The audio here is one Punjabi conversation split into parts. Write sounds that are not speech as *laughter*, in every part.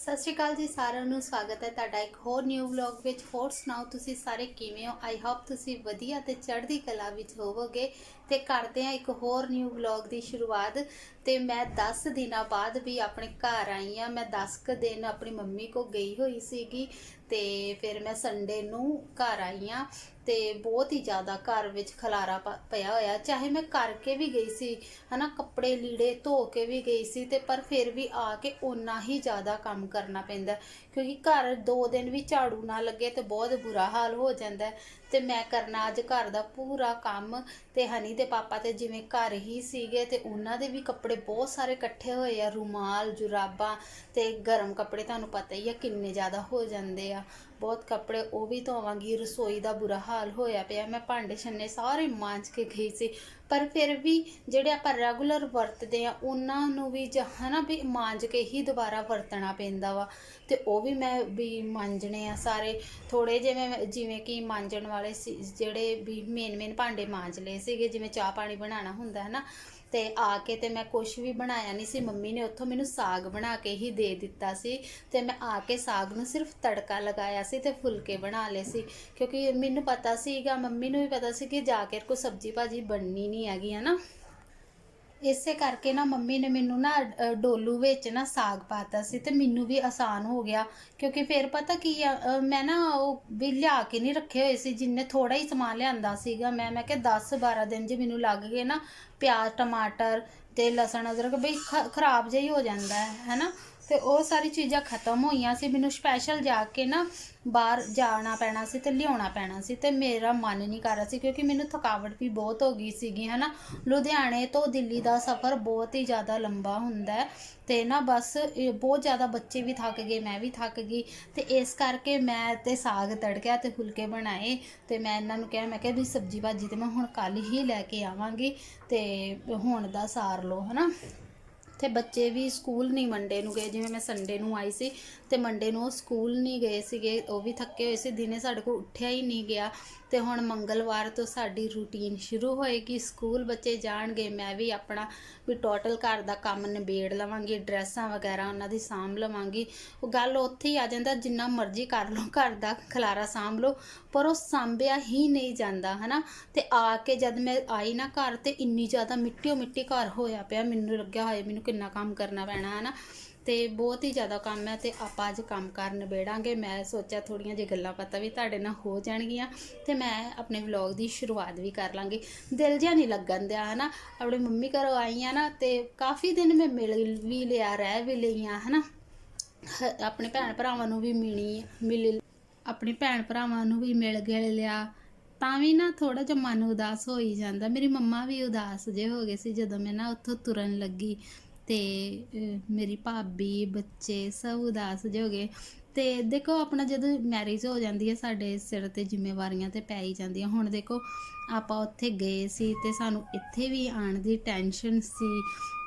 ਸਤਿ ਸ਼੍ਰੀ ਅਕਾਲ ਜੀ ਸਾਰਿਆਂ ਨੂੰ, ਸਵਾਗਤ ਹੈ ਤੁਹਾਡਾ ਇੱਕ ਹੋਰ ਨਿਊ ਵਲੌਗ ਵਿੱਚ। ਹੋਰ ਸੁਣਾਓ ਤੁਸੀਂ ਸਾਰੇ ਕਿਵੇਂ ਹੋ? ਆਈ ਹੋਪ ਤੁਸੀਂ ਵਧੀਆ ਤੇ ਚੜ੍ਹਦੀ ਕਲਾ ਵਿੱਚ ਹੋਵੋਗੇ। ਤੇ ਕਰਦੇ ਹਾਂ ਇੱਕ ਹੋਰ ਨਿਊ ਵਲੌਗ ਦੀ ਸ਼ੁਰੂਆਤ। ਤੇ ਮੈਂ 10 ਦਿਨਾਂ ਬਾਅਦ ਵੀ ਆਪਣੇ ਘਰ ਆਈ ਆ ਮੈਂ 10 ਕੁ ਦਿਨ ਆਪਣੀ ਮੰਮੀ ਕੋ ਗਈ ਹੋਈ ਸੀਗੀ ਤੇ ਫਿਰ ਮੈਂ ਸੰਡੇ ਨੂੰ ਘਰ ਆਈ ਆ ਤੇ ਬਹੁਤ ਹੀ ਜ਼ਿਆਦਾ ਘਰ ਵਿੱਚ ਖਲਾਰਾ ਪਿਆ ਹੋਇਆ। ਚਾਹੇ ਮੈਂ ਕਰਕੇ ਵੀ ਗਈ ਸੀ, ਹਨਾ, ਕੱਪੜੇ ਲੀੜੇ ਧੋ ਕੇ ਵੀ ਗਈ ਸੀ ਤੇ ਪਰ ਫਿਰ ਵੀ ਆ ਕੇ ਓਨਾ ਹੀ ਜ਼ਿਆਦਾ ਕੰਮ ਕਰਨਾ ਪੈਂਦਾ ਕਿਉਂਕਿ ਘਰ ਦੋ ਦਿਨ ਵੀ ਝਾੜੂ ਨਾ ਲੱਗੇ ਤੇ ਬਹੁਤ ਬੁਰਾ ਹਾਲ ਹੋ ਜਾਂਦਾ ਹੈ। ਤੇ ਮੈਂ ਕਰਨਾ ਅੱਜ ਘਰ ਦਾ ਪੂਰਾ ਕੰਮ ਤੇ ਹਨੀ ਦੇ ਪਾਪਾ ਤੇ ਜਿਵੇਂ ਘਰ ਹੀ ਸੀਗੇ ਤੇ ਉਹਨਾਂ ਦੇ ਵੀ ਕੱਪੜੇ ਕੱਪੜੇ ਬਹੁਤ ਸਾਰੇ ਇਕੱਠੇ ਹੋਏ ਆ, ਰੁਮਾਲ, ਜੁਰਾਬਾਂ ਤੇ ਗਰਮ ਕੱਪੜੇ ਤੁਹਾਨੂੰ ਪਤਾ ਹੀ ਆ ਕਿੰਨੇ ਜ਼ਿਆਦਾ ਹੋ ਜਾਂਦੇ ਆ। ਬਹੁਤ ਕੱਪੜੇ, ਉਹ ਵੀ ਧੋਵਾਂਗੀ, ਰਸੋਈ ਦਾ ਬੁਰਾ ਹਾਲ ਹੋਇਆ ਪਿਆ। ਮੈਂ ਭਾਂਡੇ ਛੰਨੇ ਸਾਰੇ ਮਾਂਜ ਕੇ ਗਈ ਸੀ। ਪਰ ਫਿਰ ਵੀ ਜਿਹੜੇ ਆਪਾਂ ਰੈਗੂਲਰ ਵਰਤਦੇ ਆ, ਉਹਨਾਂ ਨੂੰ ਵੀ ਜ- ਹਨਾ ਵੀ ਮਾਂਜ ਕੇ ਹੀ ਦੁਬਾਰਾ ਵਰਤਣਾ ਪੈਂਦਾ ਵਾ। ਤੇ ਉਹ ਵੀ ਮੈਂ ਵੀ ਮਾਂਜਣੇ ਆ ਸਾਰੇ। ਥੋੜੇ ਜਿਵੇਂ ਜਿਵੇਂ ਕਿ ਮਾਂਜਣ ਵਾਲੇ ਸੀ, ਜਿਹੜੇ ਵੀ ਮੇਨ ਮੇਨ ਭਾਂਡੇ ਮਾਂਜ ਲਏ ਸੀਗੇ, ਜਿਵੇਂ ਚਾਹ ਪਾਣੀ ਬਣਾਉਣਾ ਹੁੰਦਾ ਹੈ ਨਾ ਤੇ ਆ ਕੇ ਤੇ ਮੈਂ ਕੁਝ ਵੀ ਬਣਾਇਆ ਨਹੀਂ ਸੀ। ਮੰਮੀ ਨੇ ਉੱਥੋਂ ਮੈਨੂੰ ਸਾਗ ਬਣਾ ਕੇ ਹੀ ਦੇ ਦਿੱਤਾ ਸੀ ਤੇ ਮੈਂ ਆ ਕੇ ਸਾਗ ਨੂੰ ਸਿਰਫ ਤੜਕਾ ਲਗਾਇਆ ਸੀ ਤੇ ਫੁਲਕੇ ਬਣਾ ਲਏ ਸੀ। ਕਿਉਂਕਿ ਮੈਨੂੰ ਪਤਾ ਸੀਗਾ, ਮੰਮੀ ਨੂੰ ਵੀ ਪਤਾ ਸੀ ਕਿ ਜਾ ਕੇ ਕੋਈ ਸਬਜੀ ਭਾਜੀ ਬਣਨੀ ਨਹੀਂ ਹੈਗੀ ਹੈ ਨਾ ਇਸੇ ਕਰਕੇ ਨਾ ਮੰਮੀ ਨੇ ਮੈਨੂੰ ਨਾ ਅ, ਡੋਲੂ ਵਿੱਚ ਨਾ ਸਾਗ ਪਾਤਾ ਸੀ ਤੇ ਮੈਨੂੰ ਵੀ ਆਸਾਨ ਹੋ ਗਿਆ। ਕਿਉਂਕਿ ਫਿਰ ਪਤਾ ਕੀ ਆ ਅ, ਮੈਂ ਨਾ ਉਹ ਵੀ ਲਿਆ ਕੇ ਨਹੀਂ ਰੱਖੇ ਹੋਏ ਸੀ ਜਿੰਨੇ ਥੋੜਾ ਹੀ ਸਮਾਨ ਲਿਆਂਦਾ ਸੀਗਾ। ਮੈਂ ਮੈਂ ਕਿਹਾ 10 12 ਦਿਨ ਜੇ ਮੈਨੂੰ ਲੱਗ ਗਏ ਨਾ ਪਿਆਜ਼ ਟਮਾਟਰ ਤੇ ਲਸਣ ਅਦਰਕ ਵੀ ਖ- ਖਰਾਬ ਜਿਹਾ ਹੀ ਹੋ ਜਾਂਦਾ ਹੈ ਹੈਨਾ ਤੇ ਉਹ ਸਾਰੀ ਚੀਜ਼ਾਂ ਖਤਮ ਹੋਈਆਂ ਸੀ। ਮੈਨੂੰ ਸਪੈਸ਼ਲ ਜਾ ਕੇ ਨਾ ਬਾਹਰ ਜਾਣਾ ਪੈਣਾ ਸੀ ਤੇ ਲਿਆਉਣਾ ਪੈਣਾ ਸੀ ਤੇ ਮੇਰਾ ਮਨ ਨਹੀਂ ਕਰ ਰਿਹਾ ਸੀ ਕਿਉਂਕਿ ਮੈਨੂੰ ਥਕਾਵਟ ਵੀ ਬਹੁਤ ਹੋ ਗਈ ਸੀਗੀ, ਹਨਾ। ਲੁਧਿਆਣੇ ਤੋਂ ਦਿੱਲੀ ਦਾ ਸਫ਼ਰ ਬਹੁਤ ਹੀ ਜ਼ਿਆਦਾ ਲੰਬਾ ਹੁੰਦਾ ਹੈ ਤੇ ਨਾ ਬਸ ਬਹੁਤ ਜ਼ਿਆਦਾ ਬੱਚੇ ਵੀ ਥੱਕ ਗਏ, ਮੈਂ ਵੀ ਥੱਕ ਗਈ ਤੇ ਇਸ ਕਰਕੇ ਮੈਂ ਤੇ ਸਾਗ ਤੜਕਿਆ ਤੇ ਫੁਲਕੇ ਬਣਾਏ ਤੇ ਮੈਂ ਇਹਨਾਂ ਨੂੰ ਕਿਹਾ, ਮੈਂ ਕਿਹਾ ਵੀ ਸਬਜੀ ਭਾਜੀ ਤੇ ਮੈਂ ਹੁਣ ਕੱਲ ਹੀ ਲੈ ਕੇ ਆਵਾਂਗੀ ਤੇ ਹੁਣ ਦਾ ਸਾਰ ਲਓ, ਹਨਾ। ਤੇ ਬੱਚੇ ਵੀ ਸਕੂਲ ਨਹੀਂ ਮੰਡੇ ਨੂੰ ਗਏ, ਜਿਵੇਂ ਮੈਂ ਸੰਡੇ ਨੂੰ ਆਈ ਸੀ ਤੇ ਮੰਡੇ ਨੂੰ ਉਹ ਸਕੂਲ ਨਹੀਂ ਗਏ ਸੀਗੇ, ਉਹ ਵੀ ਥੱਕੇ ਹੋਏ ਸੀ, ਦਿਨੇ ਸਾਡੇ ਕੋਲ ਉੱਠਿਆ ਹੀ ਨਹੀਂ ਗਿਆ। ਤੇ ਹੁਣ ਮੰਗਲਵਾਰ ਤੋਂ ਸਾਡੀ ਰੂਟੀਨ ਸ਼ੁਰੂ ਹੋਏਗੀ। ਸਕੂਲ ਬੱਚੇ ਜਾਣਗੇ, ਮੈਂ ਵੀ ਆਪਣਾ ਵੀ ਟੋਟਲ ਘਰ ਦਾ ਕੰਮ ਨਿਬੇੜ ਲਵਾਂਗੀ, ਡਰੈਸਾਂ ਵਗੈਰਾ ਉਹਨਾਂ ਦੀ ਸਾਂਭ ਲਵਾਂਗੀ। ਉਹ ਗੱਲ ਉੱਥੇ ਹੀ ਆ ਜਾਂਦਾ, ਜਿੰਨਾ ਮਰਜ਼ੀ ਕਰ ਲਓ, ਘਰ ਦਾ ਖਲਾਰਾ ਸਾਂਭ ਲਓ, ਪਰ ਉਹ ਸਾਂਭਿਆ ਹੀ ਨਹੀਂ ਜਾਂਦਾ, ਹਨਾ? ਤੇ ਆ ਕੇ ਜਦ ਮੈਂ ਆਈ ਨਾ ਘਰ ਤੇ ਇੰਨੀ ਜ਼ਿਆਦਾ ਮਿੱਟੀਓ ਮਿੱਟੀ ਘਰ ਹੋਇਆ ਪਿਆ, ਮੈਨੂੰ ਲੱਗਿਆ ਹੋਇਆ ਮੈਨੂੰ ਕਿੰਨਾ ਕੰਮ ਕਰਨਾ ਪੈਣਾ, ਹਨਾ? ਤੇ ਬਹੁਤ ਹੀ ਜ਼ਿਆਦਾ ਕੰਮ ਹੈ ਤੇ ਆਪਾਂ ਅੱਜ ਕੰਮ ਕਰਨ ਨਿਬੇੜਾਂਗੇ। ਮੈਂ ਸੋਚਿਆ ਥੋੜੀਆਂ ਜਿਹੀ ਗੱਲਾਂ ਪਤਾ ਵੀ ਤੁਹਾਡੇ ਨਾਲ ਹੋ ਜਾਣਗੀਆਂ ਤੇ ਮੈਂ ਆਪਣੇ ਵਲੌਗ ਦੀ ਸ਼ੁਰੂਆਤ ਵੀ ਕਰ ਲਾਂਗੀ। ਦਿਲ ਜਿਹਾ ਨਹੀਂ ਲੱਗਣ ਦਿਆ, ਹਨਾ? ਆਪਣੇ ਮੰਮੀ ਘਰੋਂ ਆਈ ਆ ਨਾ ਤੇ ਕਾਫੀ ਦਿਨ ਮੈਂ ਮਿਲ ਵੀ ਲਿਆ, ਰਹਿ ਵੀ ਲਈਆਂ ਹਨਾ? ਹ- ਆਪਣੇ ਭੈਣ ਭਰਾਵਾਂ ਨੂੰ ਵੀ ਮਿਲੀ ਮਿਲ ਆਪਣੇ ਭੈਣ ਭਰਾਵਾਂ ਨੂੰ ਵੀ ਮਿਲ ਗਿਲ ਲਿਆ। ਤਾਂ ਵੀ ਨਾ ਥੋੜਾ ਜਿਹਾ ਮਨ ਉਦਾਸ ਹੋ ਹੀ ਜਾਂਦਾ। ਮੇਰੀ ਮੰਮਾ ਵੀ ਉਦਾਸ ਜੇ ਹੋ ਗਏ ਸੀ ਜਦੋਂ ਮੈਂ ਨਾ ਉੱਥੋਂ ਤੁਰਨ ਲੱਗੀ। ਤੇ ਮੇਰੀ ਭਾਬੀ, ਬੱਚੇ ਸਭ ਉਦਾਸ ਜੇ ਹੋ ਗਏ। ਤੇ ਦੇਖੋ, ਆਪਣਾ ਜਦੋਂ ਮੈਰਿਜ ਹੋ ਜਾਂਦੀ ਹੈ, ਸਾਡੇ ਸਿਰ ਤੇ ਜ਼ਿੰਮੇਵਾਰੀਆਂ ਤਾਂ ਪੈ ਹੀ ਜਾਂਦੀਆਂ। ਹੁਣ ਦੇਖੋ, ਆਪਾਂ ਉੱਥੇ ਗਏ ਸੀ ਅਤੇ ਸਾਨੂੰ ਇੱਥੇ ਵੀ ਆਉਣ ਦੀ ਟੈਨਸ਼ਨ ਸੀ।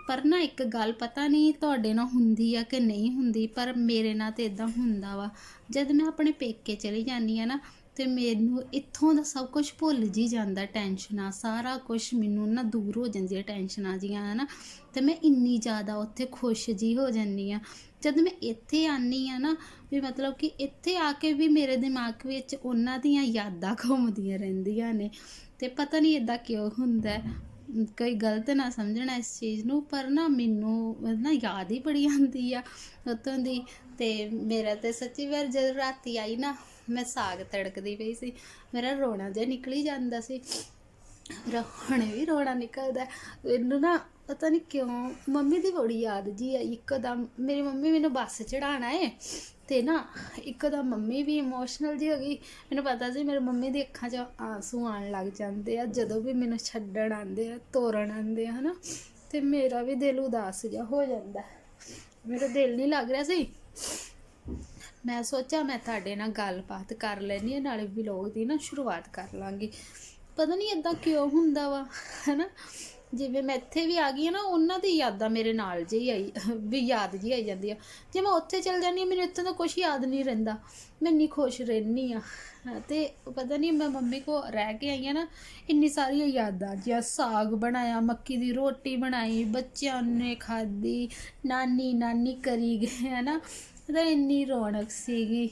ਪਰ ਨਾ ਇੱਕ ਗੱਲ ਪਤਾ ਨਹੀਂ ਤੁਹਾਡੇ ਨਾਲ ਹੁੰਦੀ ਆ ਕਿ ਨਹੀਂ ਹੁੰਦੀ, ਪਰ ਮੇਰੇ ਨਾਲ ਤਾਂ ਇਦਾਂ ਹੁੰਦਾ ਵਾ। ਜਦ ਮੈਂ ਆਪਣੇ ਪੇਕੇ ਚਲੀ ਜਾਂਦੀ ਆ ਨਾ ਤੇ ਮੈਨੂੰ ਇੱਥੋਂ ਦਾ ਸਭ ਕੁਝ ਭੁੱਲ ਜੀ ਜਾਂਦਾ ਟੈਨਸ਼ਨਾਂ ਸਾਰਾ ਕੁਝ ਮੈਨੂੰ ਨਾ ਦੂਰ ਹੋ ਜਾਂਦੀਆਂ ਟੈਨਸ਼ਨਾਂ ਜੀਆਂ, ਹਨਾ। ਤੇ ਮੈਂ ਇੰਨੀ ਜ਼ਿਆਦਾ ਉੱਥੇ ਖੁਸ਼ ਜੀ ਹੋ ਜਾਂਦੀ ਆ। ਜਦ ਮੈਂ ਇੱਥੇ ਆਨੀ ਆ ਨਾ, ਵੀ ਮਤਲਬ ਕਿ ਇੱਥੇ ਆ ਕੇ ਵੀ ਮੇਰੇ ਦਿਮਾਗ ਵਿੱਚ ਉਹਨਾਂ ਦੀਆਂ ਯਾਦਾਂ ਘੁੰਮਦੀਆਂ ਰਹਿੰਦੀਆਂ ਨੇ। ਤੇ ਪਤਾ ਨਹੀਂ ਇਦਾਂ ਕਿਉਂ ਹੁੰਦਾ ਕੋਈ ਗਲਤ ਨਾ ਸਮਝਣਾ ਇਸ ਚੀਜ਼ ਨੂੰ, ਪਰ ਨਾ ਮੈਨੂੰ ਨਾ ਯਾਦ ਹੀ ਬੜੀ ਆਉਂਦੀ ਆ ਉੱਥੋਂ ਦੀ। ਤੇ ਮੇਰਾ ਤੇ ਸੱਚੀ ਵਾਰ ਜਦ ਰਾਤੀ ਆਈ ਨਾ ਮੈਂ ਸਾਗ ਤੜਕਦੀ ਪਈ ਸੀ। ਮੇਰਾ ਰੋਣਾ ਜਿਹਾ ਨਿਕਲੀ ਜਾਂਦਾ ਸੀ। ਮੇਰਾ ਹੁਣੇ ਵੀ ਰੋਣਾ ਨਿਕਲਦਾ। ਇਹਨੂੰ ਨਾ ਪਤਾ ਨਹੀਂ ਕਿਉਂ ਮੰਮੀ ਦੀ ਬੜੀ ਯਾਦ ਜੀ ਆਈ। ਇੱਕਦਮ ਮੇਰੀ ਮੰਮੀ ਮੈਨੂੰ ਬੱਸ ਚੜਾਣਾ ਏ ਤੇ ਨਾ ਇੱਕਦਮ ਮੰਮੀ ਵੀ ਇਮੋਸ਼ਨਲ ਜੀ ਹੋ ਗਈ। ਮੈਨੂੰ ਪਤਾ ਸੀ ਮੇਰੇ ਮੰਮੀ ਦੀ ਅੱਖਾਂ 'ਚ ਆਂਸੂ ਆਣ ਲੱਗ ਜਾਂਦੇ ਆ। ਜਦੋਂ ਵੀ ਮੈਨੂੰ ਛੱਡਣ ਆਉਂਦੇ ਆ, ਤੋਰਨ ਆਉਂਦੇ ਆ, ਹਨਾ। ਤੇ ਮੇਰਾ ਵੀ ਦਿਲ ਉਦਾਸ ਜਿਹਾ ਹੋ ਜਾਂਦਾ। ਮੇਰਾ ਦਿਲ ਨਹੀਂ ਲੱਗ ਰਿਹਾ ਸੀ। ਮੈਂ ਸੋਚਿਆ ਮੈਂ ਤੁਹਾਡੇ ਨਾਲ ਗੱਲਬਾਤ ਕਰ ਲੈਣੀ ਹੈ, ਨਾਲੇ ਵਲੌਗ ਦੀ ਨਾ ਸ਼ੁਰੂਆਤ ਕਰ ਲਾਂਗੀ। ਪਤਾ ਨਹੀਂ ਇਦਾਂ ਕਿਉਂ ਹੁੰਦਾ ਵਾ, ਹੈਨਾ? ਜਿਵੇਂ ਮੈਂ ਇੱਥੇ ਵੀ ਆ ਗਈ ਹਾਂ ਨਾ, ਉਹਨਾਂ ਦੀ ਯਾਦਾਂ ਮੇਰੇ ਨਾਲ ਜਿਹੀ ਆਈ, ਵੀ ਯਾਦ ਜੀ ਆਈ ਜਾਂਦੀ ਆ। ਜੇ ਮੈਂ ਉੱਥੇ ਚਲ ਜਾਂਦੀ ਹਾਂ, ਮੈਨੂੰ ਇੱਥੇ ਤਾਂ ਕੁਝ ਯਾਦ ਨਹੀਂ ਰਹਿੰਦਾ। ਮੈਂ ਇੰਨੀ ਖੁਸ਼ ਰਹਿੰਦੀ ਆ ਤੇ ਪਤਾ ਨਹੀਂ ਮੈਂ ਮੰਮੀ ਕੋ ਰਹਿ ਕੇ ਆਈ ਆ ਨਾ, ਇੰਨੀ ਸਾਰੀਆਂ ਯਾਦਾਂ ਜਿਆ ਸਾਗ ਬਣਾਇਆ, ਮੱਕੀ ਦੀ ਰੋਟੀ ਬਣਾਈ, ਬੱਚਿਆਂ ਨੇ ਖਾਧੀ ਨਾਨੀ ਨਾਨੀ ਕਰੀ ਗਏ ਹੈ ਨਾ ਤਾਂ ਇੰਨੀ ਰੌਣਕ ਸੀਗੀ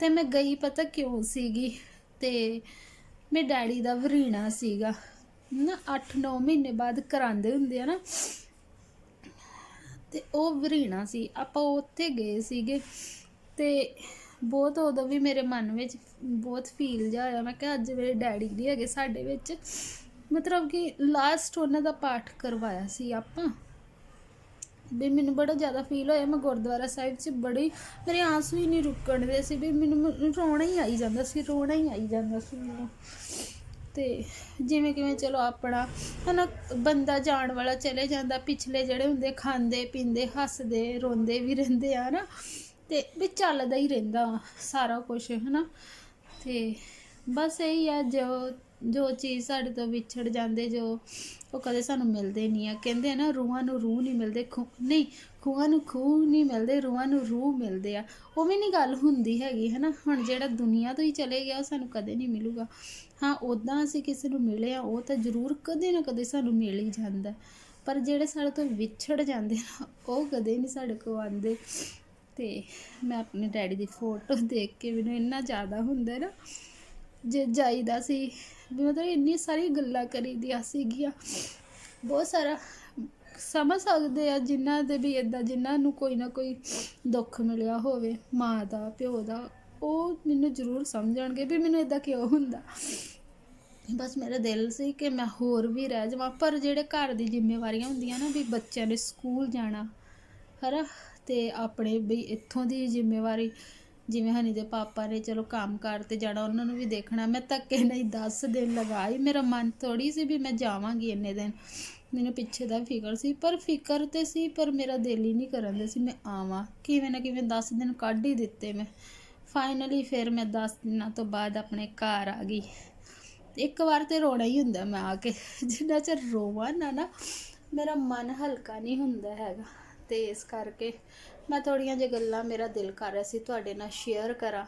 ਤੇ ਮੈਂ ਗਈ ਪਤਾ ਕਿਉਂ ਸੀਗੀ ਤੇ ਮੇਰੇ ਡੈਡੀ ਦਾ ਵਰੀਣਾ ਸੀਗਾ। ਨਾ 8-9 ਮਹੀਨੇ ਬਾਅਦ ਕਰਾਉਂਦੇ ਹੁੰਦੇ ਆ ਨਾ। ਤੇ ਉਹ ਵਰੀਣਾ ਸੀ। ਆਪਾਂ ਉੱਥੇ ਗਏ ਸੀਗੇ ਤੇ ਬਹੁਤ ਉਦੋਂ ਵੀ ਮੇਰੇ ਮਨ ਵਿੱਚ ਬਹੁਤ ਫੀਲ ਜਿਹਾ ਹੋਇਆ ਮੈਂ ਕਿਹਾ ਅੱਜ ਮੇਰੇ ਡੈਡੀ ਨਹੀਂ ਹੈਗੇ ਸਾਡੇ ਵਿੱਚ। ਮਤਲਬ ਕਿ ਲਾਸਟ ਉਹਨਾਂ ਦਾ ਪਾਠ ਕਰਵਾਇਆ ਸੀ ਆਪਾਂ। ਵੀ ਮੈਨੂੰ ਬੜਾ ਜ਼ਿਆਦਾ ਫੀਲ ਹੋਇਆ। ਮੈਂ ਗੁਰਦੁਆਰਾ ਸਾਹਿਬ 'ਚ ਬੜੀ ਮੇਰੇ ਆਂਸੂ ਹੀ ਨਹੀਂ ਰੁਕਣ ਦੇ ਸੀ ਵੀ ਮੈਨੂੰ ਰੋਣਾ ਹੀ ਆਈ ਜਾਂਦਾ ਸੀ, ਰੋਣਾ ਹੀ ਆਈ ਜਾਂਦਾ ਸੀ ਮੈਨੂੰ। ਤੇ ਜਿਵੇਂ ਕਿਵੇਂ ਚਲੋ ਆਪਣਾ, ਹਨਾ, ਬੰਦਾ ਜਾਣ ਵਾਲਾ ਚਲੇ ਜਾਂਦਾ, ਪਿਛਲੇ ਜਿਹੜੇ ਹੁੰਦੇ ਖਾਂਦੇ, ਪੀਂਦੇ, ਹੱਸਦੇ, ਰੋਂਦੇ ਵੀ ਰਹਿੰਦੇ ਆ ਨਾ ਤੇ ਵੀ ਚੱਲਦਾ ਹੀ ਰਹਿੰਦਾ ਵਾ ਸਾਰਾ ਕੁਝ ਹਨਾ। ਤੇ ਬਸ ਇਹੀ ਆ, ਜੋ ਜੋ ਚੀਜ਼ ਸਾਡੇ ਤੋਂ ਵਿਛੜ ਜਾਂਦੇ, ਜੋ ਉਹ ਕਦੇ ਸਾਨੂੰ ਮਿਲਦੇ ਨਹੀਂ ਆ। ਕਹਿੰਦੇ ਆ ਨਾ, ਰੂਹਾਂ ਨੂੰ ਰੂਹ ਨਹੀਂ ਮਿਲਦੇ ਖੂ ਨਹੀਂ, ਖੂਹਾਂ ਨੂੰ ਖੂਹ ਨਹੀਂ ਮਿਲਦੇ, ਰੂਹਾਂ ਨੂੰ ਰੂਹ ਮਿਲਦੇ ਆ। ਉਹ ਵੀ ਨਹੀਂ ਗੱਲ ਹੁੰਦੀ ਹੈਗੀ, ਹਨਾ? ਹੁਣ ਜਿਹੜਾ ਦੁਨੀਆ ਤੋਂ ਹੀ ਚਲੇ ਗਿਆ, ਉਹ ਸਾਨੂੰ ਕਦੇ ਨਹੀਂ ਮਿਲੂਗਾ। ਹਾਂ ਉਦਾਂ ਅਸੀਂ ਕਿਸੇ ਨੂੰ ਮਿਲੇ ਆ, ਉਹ ਤਾਂ ਜ਼ਰੂਰ ਕਦੇ ਨਾ ਕਦੇ ਸਾਨੂੰ ਮਿਲ ਹੀ ਜਾਂਦਾ। ਪਰ ਜਿਹੜੇ ਸਾਡੇ ਤੋਂ ਵਿਛੜ ਜਾਂਦੇ ਨਾ ਉਹ ਕਦੇ ਨਹੀਂ ਸਾਡੇ ਕੋਲ ਆਉਂਦੇ। ਤੇ ਮੈਂ ਆਪਣੇ ਡੈਡੀ ਦੀ ਫੋਟੋ ਦੇਖ ਕੇ ਮੈਨੂੰ ਇੰਨਾ ਜ਼ਿਆਦਾ ਹੁੰਦਾ ਨਾ ਜੇ ਜਾਈਦਾ ਸੀ। ਵੀ ਮਤਲਬ ਇੰਨੀ ਸਾਰੀ ਗੱਲਾਂ ਕਰੀਦੀਆਂ ਸੀਗੀਆਂ। ਬਹੁਤ ਸਾਰਾ ਸਮਝ ਸਕਦੇ ਆ ਜਿਨ੍ਹਾਂ ਦੇ ਵੀ ਇਦਾਂ ਜਿਨ੍ਹਾਂ ਨੂੰ ਕੋਈ ਨਾ ਕੋਈ ਦੁੱਖ ਮਿਲਿਆ ਹੋਵੇ, ਮਾਂ ਦਾ, ਪਿਓ ਦਾ, ਉਹ ਮੈਨੂੰ ਜ਼ਰੂਰ ਸਮਝਣਗੇ ਵੀ ਮੈਨੂੰ ਇਦਾਂ ਕਿਉਂ ਹੁੰਦਾ। ਬਸ ਮੇਰਾ ਦਿਲ ਸੀ ਕਿ ਮੈਂ ਹੋਰ ਵੀ ਰਹਿ ਜਾਵਾਂ। ਪਰ ਜਿਹੜੇ ਘਰ ਦੀ ਜ਼ਿੰਮੇਵਾਰੀਆਂ ਹੁੰਦੀਆਂ ਨਾ ਵੀ ਬੱਚਿਆਂ ਨੇ ਸਕੂਲ ਜਾਣਾ, ਹਨਾ, ਤੇ ਆਪਣੇ ਵੀ ਇੱਥੋਂ ਦੀ ਜ਼ਿੰਮੇਵਾਰੀ ਜਿਵੇਂ ਹਨੀ ਦੇ ਪਾਪਾ ਨੇ ਚਲੋ ਕੰਮ ਕਾਰ ਤੇ ਜਾਣਾ, ਉਹਨਾਂ ਨੂੰ ਵੀ ਦੇਖਣਾ। ਮੈਂ ਧੱਕੇ ਨਹੀਂ 10 ਦਿਨ ਲਗਾਏ। ਮੇਰਾ ਮਨ ਥੋੜੀ ਸੀ ਵੀ ਮੈਂ ਜਾਵਾਂਗੀ ਇੰਨੇ ਦਿਨ। ਮੈਨੂੰ ਪਿੱਛੇ ਦਾ ਫਿਕਰ ਸੀ, ਪਰ ਫਿਕਰ ਤੇ ਸੀ, ਪਰ ਮੇਰਾ ਦਿਲ ਹੀ ਨਹੀਂ ਕਰਨ ਦੇ ਸੀ ਮੈਂ ਆਵਾਂ। ਕਿਵੇਂ ਨਾ ਕਿਵੇਂ 10 ਦਿਨ ਕੱਢ ਹੀ ਦਿੱਤੇ ਮੈਂ। ਫਾਈਨਲੀ ਫਿਰ ਮੈਂ 10 ਦਿਨਾਂ ਤੋਂ ਬਾਅਦ ਆਪਣੇ ਘਰ ਆ ਗਈ। ਇੱਕ ਵਾਰ ਤੇ ਰੋਣਾ ਹੀ ਹੁੰਦਾ ਮੈਂ ਆ ਕੇ। ਜਿੰਨਾ ਚਿਰ ਰੋਵਾਂ ਨਾ ਨਾ, ਮੇਰਾ ਮਨ ਹਲਕਾ ਨਹੀਂ ਹੁੰਦਾ ਹੈਗਾ। ਤੇ ਇਸ ਕਰਕੇ ਮੈਂ ਥੋੜੀਆਂ ਜਿਹੀਆਂ ਗੱਲਾਂ ਮੇਰਾ ਦਿਲ ਕਰ ਰਿਹਾ ਸੀ ਤੁਹਾਡੇ ਨਾਲ ਸ਼ੇਅਰ ਕਰਾਂ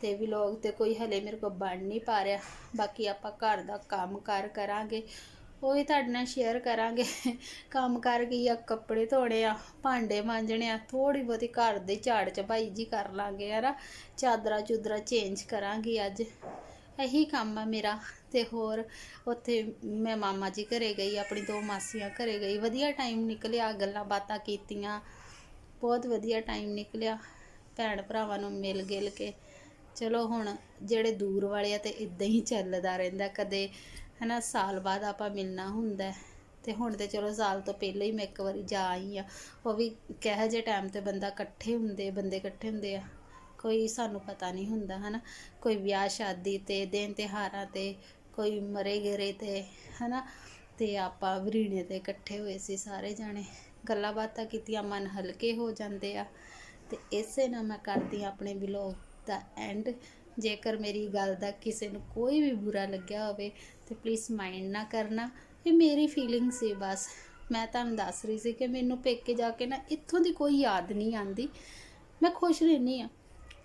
ਤੇ ਵਲੌਗ ਤੇ ਕੋਈ ਹਲੇ ਮੇਰੇ ਕੋਲ ਬਣ ਨਹੀਂ ਪਾ ਰਿਹਾ। ਬਾਕੀ ਆਪਾਂ ਘਰ ਦਾ ਕੰਮ ਕਾਰ ਕਰਾਂਗੇ, ਉਹ ਵੀ ਤੁਹਾਡੇ ਨਾਲ ਸ਼ੇਅਰ ਕਰਾਂਗੇ। ਕੰਮ ਕਰ ਗਈ ਆ, ਕੱਪੜੇ ਧੋਣੇ ਆ, ਭਾਂਡੇ ਮਾਂਜਣੇ ਆ ਥੋੜੀ ਬਹੁਤੀ ਘਰ ਦੇ ਝਾੜ ਚਪਾਈ ਜੀ ਕਰ ਲਾਂਗੇ ਯਾਰ ਚਾਦਰਾਂ ਚੁਦਰਾ ਚੇਂਜ ਕਰਾਂਗੀ ਅੱਜ। ਇਹੀ ਕੰਮ ਆ ਮੇਰਾ ਤੇ ਹੋਰ ਉੱਥੇ ਮੈਂ ਮਾਮਾ ਜੀ ਘਰੇ ਗਈ, ਆਪਣੀ ਦੋ ਮਾਸੀਆਂ ਘਰੇ ਗਈ। ਵਧੀਆ ਟਾਈਮ ਨਿਕਲਿਆ, ਗੱਲਾਂ ਬਾਤਾਂ ਕੀਤੀਆਂ। ਬਹੁਤ ਵਧੀਆ ਟਾਈਮ ਨਿਕਲਿਆ, ਭੈਣ ਭਰਾਵਾਂ ਨੂੰ ਮਿਲ ਗਿਲ ਕੇ। ਚਲੋ ਹੁਣ ਜਿਹੜੇ ਦੂਰ ਵਾਲੇ ਆ ਤੇ ਇਦਾਂ ਹੀ ਚੱਲਦਾ ਰਹਿੰਦਾ, ਕਦੇ ਹਨਾ ਸਾਲ ਬਾਅਦ ਆਪਾਂ ਮਿਲਣਾ ਹੁੰਦਾ ਹੈ। ਤੇ ਹੁਣ ਤੇ ਚਲੋ ਸਾਲ ਤੋਂ ਪਹਿਲਾਂ ਹੀ ਮੈਂ ਇੱਕ ਵਾਰੀ ਜਾ ਆਈ ਆ ਉਹ ਵੀ ਕਿਹੋ ਜਿਹੇ ਟਾਈਮ ਤੇ ਬੰਦਾ ਇਕੱਠੇ ਹੁੰਦੇ, ਬੰਦੇ ਇਕੱਠੇ ਹੁੰਦੇ ਆ। ਕੋਈ ਸਾਨੂੰ ਪਤਾ ਨਹੀਂ ਹੁੰਦਾ ਹਨਾ। ਕੋਈ ਵਿਆਹ, ਸ਼ਾਦੀ ਤੇ, ਦਿਨ ਤਿਉਹਾਰਾਂ ਤੇ, ਕੋਈ ਮਰੇ ਗਰੇ ਤੇ, ਹਨਾ। ਤੇ ਆਪਾਂ ਵਰੀਣੇ ਤੇ ਇਕੱਠੇ ਹੋਏ ਸੀ ਸਾਰੇ ਜਾਣੇ। ਗੱਲਾਂ ਬਾਤਾਂ ਕੀਤੀਆਂ, ਮਨ ਹਲਕੇ ਹੋ ਜਾਂਦੇ ਆ। ਤੇ ਇਸੇ ਨਾਲ ਮੈਂ ਕਰਦੀ ਹਾਂ ਆਪਣੇ ਵਲੌਗ ਦਾ ਐਂਡ ਜੇਕਰ ਮੇਰੀ ਗੱਲ ਦਾ ਕਿਸੇ ਨੂੰ ਕੋਈ ਵੀ ਬੁਰਾ ਲੱਗਿਆ ਹੋਵੇ, ਤੇ ਪਲੀਜ਼ ਮਾਈਂਡ ਨਾ ਕਰਨਾ। ਇਹ ਮੇਰੀ ਫੀਲਿੰਗ ਸੀ ਬਸ। ਮੈਂ ਤੁਹਾਨੂੰ ਦੱਸ ਰਹੀ ਸੀ ਕਿ ਮੈਨੂੰ ਪੇਕੇ ਜਾ ਕੇ ਨਾ ਇੱਥੋਂ ਦੀ ਕੋਈ ਯਾਦ ਨਹੀਂ ਆਂਦੀ ਮੈਂ ਖੁਸ਼ ਰਹਿੰਦੀ ਆ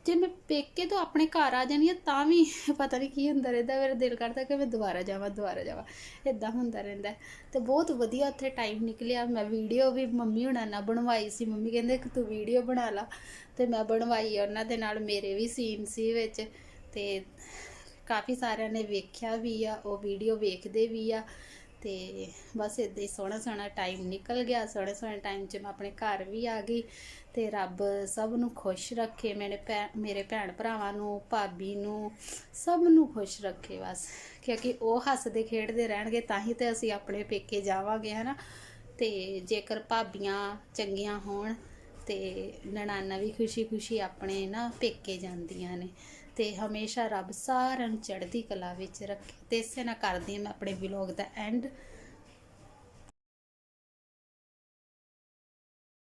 ਜੇ ਮੈਂ ਪੇਕੇ ਤੋਂ ਆਪਣੇ ਘਰ ਆ ਜਾਂਦੀ ਆ ਤਾਂ ਵੀ *laughs* ਪਤਾ ਨਹੀਂ ਕੀ ਹੁੰਦਾ ਰਹਿੰਦਾ, ਮੇਰਾ ਦਿਲ ਕਰਦਾ ਕਿ ਮੈਂ ਦੁਬਾਰਾ ਜਾਵਾਂ ਦੁਬਾਰਾ ਜਾਵਾਂ। ਇਦਾਂ ਹੁੰਦਾ ਰਹਿੰਦਾ ਹੈ। ਤੇ ਬਹੁਤ ਵਧੀਆ ਉੱਥੇ ਟਾਈਮ ਨਿਕਲਿਆ। ਮੈਂ ਵੀਡੀਓ ਵੀ ਮੰਮੀ ਹੁਣਾਂ ਨਾਲ ਬਣਵਾਈ ਸੀ। ਮੰਮੀ ਕਹਿੰਦੇ ਕਿ ਤੂੰ ਵੀਡੀਓ ਬਣਾ ਲਾ। ਤੇ ਮੈਂ ਬਣਵਾਈ ਉਹਨਾਂ ਦੇ ਨਾਲ। ਮੇਰੇ ਵੀ ਸੀਨ ਸੀ ਵਿੱਚ। ਤੇ ਕਾਫੀ ਸਾਰਿਆਂ ਨੇ ਵੇਖਿਆ ਵੀ ਆ, ਉਹ ਵੀਡੀਓ ਵੇਖਦੇ ਵੀ ਆ। ਤੇ ਬਸ ਇਦਾਂ ਹੀ ਸੋਹਣਾ ਸੋਹਣਾ ਟਾਈਮ ਨਿਕਲ ਗਿਆ। ਸੋਹਣੇ ਸੋਹਣੇ ਟਾਈਮ 'ਚ ਮੈਂ ਆਪਣੇ ਘਰ ਵੀ ਆ ਗਈ ਤੇ ਰੱਬ ਸਭ ਨੂੰ ਖੁਸ਼ ਰੱਖੇ, ਮੇਰੇ ਭੈ, ਮੇਰੇ ਭੈਣ ਭਰਾਵਾਂ ਨੂੰ, ਭਾਬੀ ਨੂੰ, ਸਭ ਨੂੰ ਖੁਸ਼ ਰੱਖੇ ਬਸ। ਕਿਉਂਕਿ ਉਹ ਹੱਸਦੇ ਖੇਡਦੇ ਰਹਿਣਗੇ ਤਾਂ ਹੀ ਤੇ ਅਸੀਂ ਆਪਣੇ ਪੇਕੇ ਜਾਵਾਂਗੇ, ਹਨਾ। ਤੇ ਜੇਕਰ ਭਾਬੀਆਂ ਚੰਗੀਆਂ ਹੋਣ ਤੇ ਨਨਾਨਾ ਵੀ ਖੁਸ਼ੀ-ਖੁਸ਼ੀ ਆਪਣੇ ਨਾ ਪੇਕੇ ਜਾਂਦੀਆਂ ਨੇ। ਤੇ ਹਮੇਸ਼ਾ ਰੱਬ ਸਾਰਿਆਂ ਨੂੰ ਚੜ੍ਹਦੀ ਕਲਾ ਵਿੱਚ ਰੱਖੇ ਤੇ ਇਸੇ ਨਾਲ ਕਰਦੀ ਹਾਂ ਮੈਂ ਆਪਣੇ ਵਲੌਗ ਦਾ ਐਂਡ